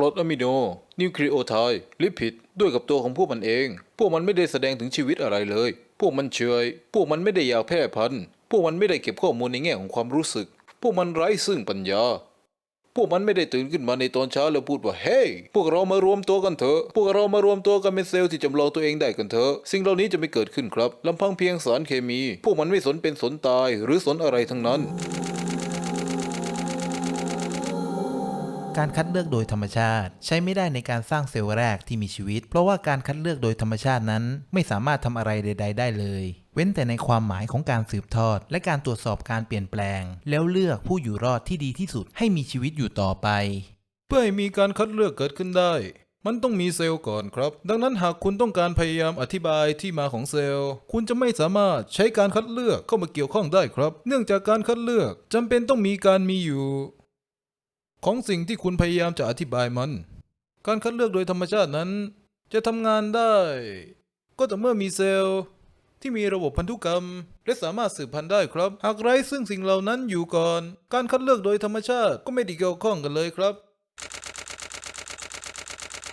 กรดอะมิโน นิวคลีโอไทด์ลิปิดด้วยกับตัวของพวกมันเอง พวกมันไม่ได้แสดงถึงชีวิตอะไรเลย พวกมันเฉยพวกมันไม่ได้อยากแพร่พันธุ์พวกมันไม่ได้เก็บข้อมูลในแง่ของความรู้สึก พวกมันไร้ซึ่งปัญญา พวกมันไม่ได้ตื่นขึ้นมาในตอนเช้าแล้วพูดว่า เฮ้ hey, พวกเรามารวมตัวกันเถอะ พวกเรามารวมตัวกันเป็นเซลล์ที่จำลองตัวเองได้กันเถอะ สิ่งเหล่านี้จะไม่เกิดขึ้นครับลำพังเพียงสารเคมี พวกมันไม่สนเป็นสนตายหรือสนอะไรทั้งนั้น การคัดเลือกโดยธรรมชาติ ใช้ไม่ได้ในการสร้างเซลล์แรกที่มีชีวิต เพราะว่าการคัดเลือกโดยธรรมชาตินั้น ไม่สามารถทำอะไรใด ๆ ได้เลยเว้นแต่ในความหมายของการสืบทอด และการตรวจสอบการเปลี่ยนแปลง แล้วเลือกผู้อยู่รอดที่ดีที่สุดให้มีชีวิตอยู่ต่อไป เพื่อให้มีการคัดเลือกเกิดขึ้นได้ มันต้องมีเซลล์ก่อนครับ ดังนั้นหากคุณต้องการพยายามอธิบายที่มาของเซลล์ คุณจะไม่สามารถใช้การคัดเลือกเข้ามาเกี่ยวข้องได้ครับ เนื่องจากการคัดเลือกจำเป็นต้องมีการมีอยู่ ของสิ่งที่คุณพยายามจะอธิบายมัน การคัดเลือกโดยธรรมชาตินั้น จะทำงานได้ ก็ต่อเมื่อมีเซลล์ ที่มีระบบพันธุกรรม และสามารถสืบพันธุ์ได้ครับ หากไร้ซึ่งสิ่งเหล่านั้นอยู่ก่อน การคัดเลือกโดยธรรมชาติก็ไม่ได้เกี่ยวข้องกันเลยครับ